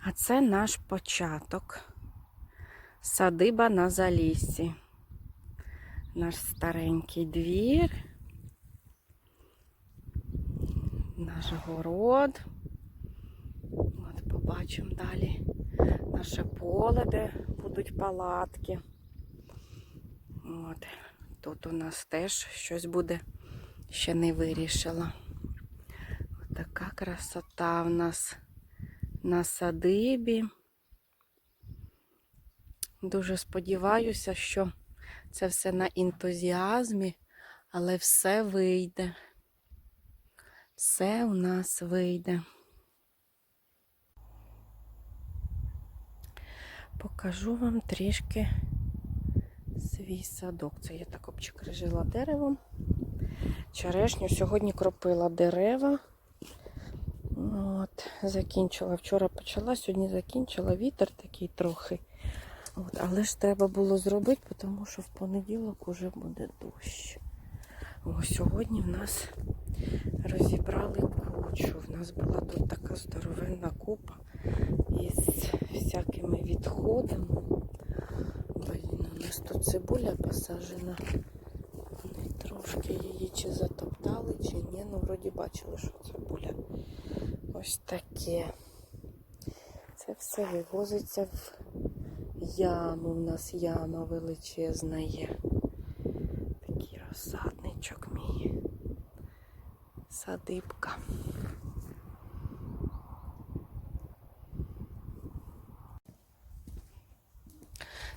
А це наш початок. Садиба на заліссі. Наш старенький двір. Наш город. От побачимо далі наше поле, де будуть палатки. От. Тут у нас теж щось буде, ще не вирішила. От така красота в нас на садибі. Дуже сподіваюся, що це все на ентузіазмі, але все вийде. Все у нас вийде. Покажу вам трішки свій садок. Це я так обчекрижила деревом. Черешню сьогодні кропила дерева. Закінчила. Вчора почала, сьогодні закінчила. Вітер такий трохи. От, але ж треба було зробити, тому що в понеділок уже буде дощ. О, сьогодні в нас розібрали кучу. В нас була тут така здоровенна купа із всякими відходами. Блін, у нас тут цибуля посаджена. Вони трошки її чи затоптали, чи ні. Ну, вроді бачили, що цибуля. Ось таке. Це все вивозиться в яму. У нас яма величезна є. Такий розсадничок мій. Садибка.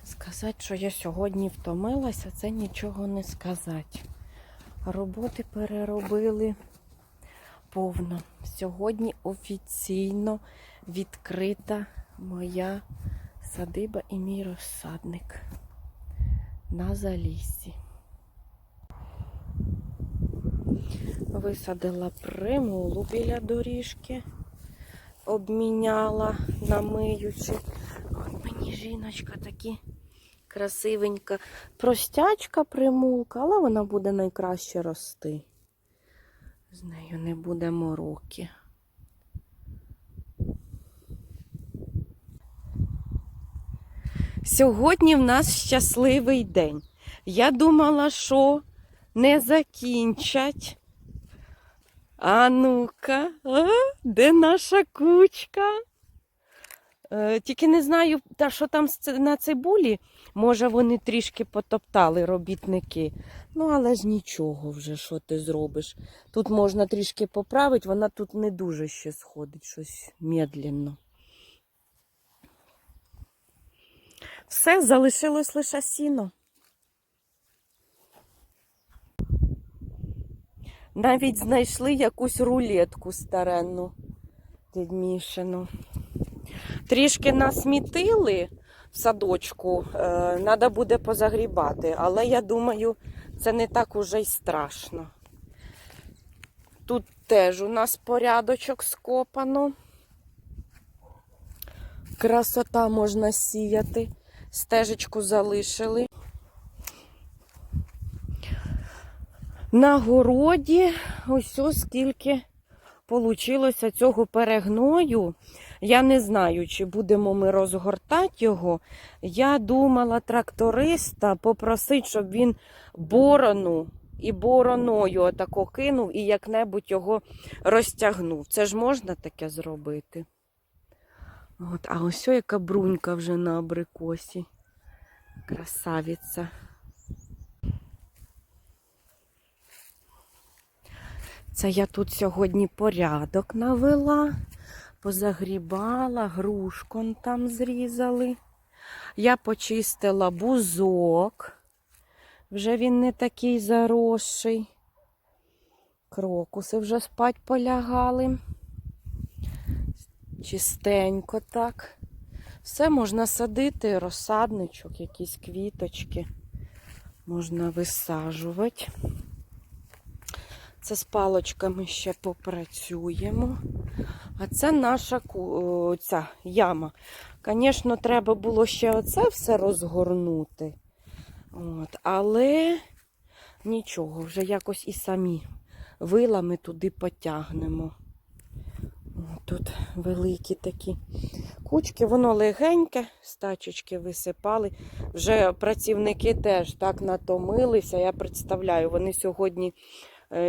Сказати, що я сьогодні втомилася, це нічого не сказати. Роботи переробили повно. Сьогодні офіційно відкрита моя садиба і мій розсадник на заліссі. Висадила примулу біля доріжки, обміняла на миючі. От мені жіночка такі красивенька. Простячка примулка, але вона буде найкраще рости. З нею не буде мороки. Сьогодні в нас щасливий день. Я думала, що не закінчать. А ну-ка, де наша кучка? Е, тільки не знаю, та що там на цибулі. Може, вони трішки потоптали робітники. Ну, але ж нічого вже, що ти зробиш. Тут можна трішки поправити, вона тут не дуже ще сходить, щось медленно. Все, залишилось лише сіно. Навіть знайшли якусь рулетку старенну підмішану. Трішки насмітили в садочку, треба буде позагрібати, але я думаю, це не так уже й страшно. Тут теж у нас порядочок скопано. Красота можна сіяти. Стежечку залишили. На городі ось скільки получилося цього перегною. Я не знаю, чи будемо ми розгортати його. Я думала тракториста попросити, щоб він борону і бороною отако кинув і як-небудь його розтягнув. Це ж можна таке зробити. От, а ось яка брунька вже на абрикосі. Красавиця. Це я тут сьогодні порядок навела, позагрібала, грушкон там зрізали. Я почистила бузок. Вже він не такий заросший. Крокуси вже спать полягали. Чистенько так. Все можна садити, розсадничок, якісь квіточки. Можна висаджувати. Це з палочками ще попрацюємо. А це наша ця яма. Звісно, треба було ще оце все розгорнути. От, але нічого, вже якось і самі вилами туди потягнемо. Тут великі такі кучки, воно легеньке, стачечки висипали. Вже працівники теж так натомилися. Я представляю, вони сьогодні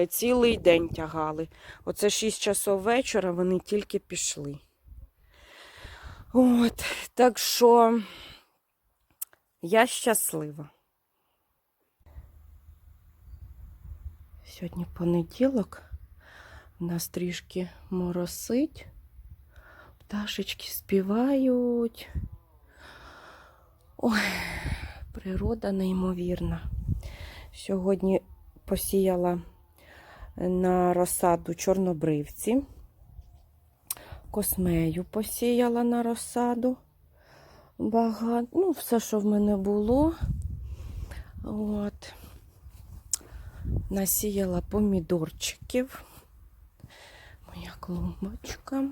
цілий день тягали. Оце 6 часов вечора вони тільки пішли. От, так що я щаслива. Сьогодні понеділок. У нас трішки моросить. Пташечки співають. Ой, природа неймовірна. Сьогодні посіяла на розсаду чорнобривці. Космею посіяла на розсаду. Багато. Ну, все, що в мене було. От. Насіяла помідорчиків. Моя клумбочка.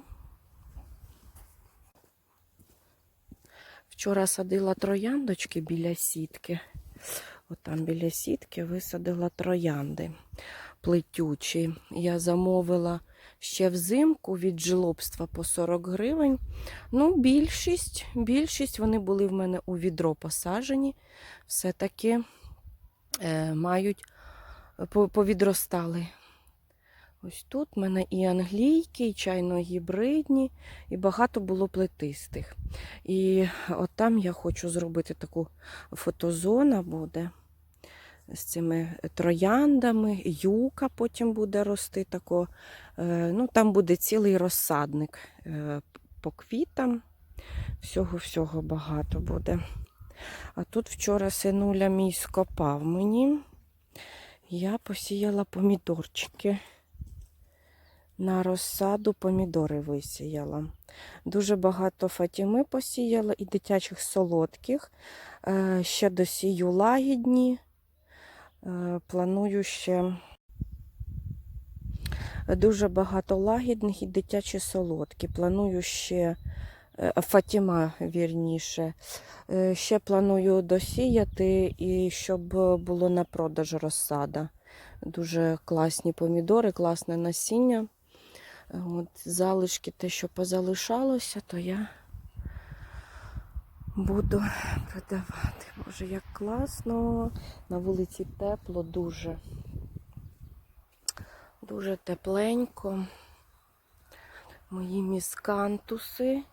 Вчора садила трояндочки біля сітки. Отам біля сітки висадила троянди плетючі. Я замовила ще взимку від жлобства по 40 гривень. Ну, більшість, більшість вони були в мене у відро посаджені. Все-таки е, мають повідростали. Ось тут в мене і англійки, і чайно-гібридні, і багато було плетистих. І от там я хочу зробити таку фотозона буде з цими трояндами, юка потім буде рости. Тако. Е, Ну, там буде цілий розсадник е, по квітам. Всього-всього багато буде. А тут вчора синуля мій скопав мені. Я посіяла помідорчики. На розсаду помідори висіяла. Дуже багато фатіми посіяла і дитячих солодких. Е, Ще досію лагідні. Е, Планую ще дуже багато лагідних і дитячі солодкі. Планую ще е, Фатіма, вірніше. Е, Ще планую досіяти і щоб було на продаж розсада. Дуже класні помідори, класне насіння. От, залишки, те, що позалишалося, то я буду продавати. Боже, як класно. На вулиці тепло, дуже. Дуже тепленько. Мої міскантуси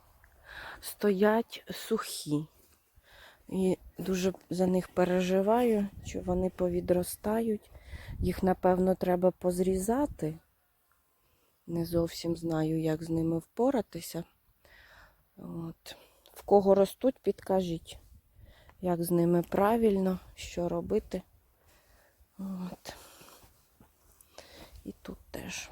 стоять сухі. І дуже за них переживаю, чи вони повідростають. Їх, напевно, треба позрізати. Не зовсім знаю, як з ними впоратися. От. В кого ростуть, підкажіть, як з ними правильно, що робити. От. І тут теж.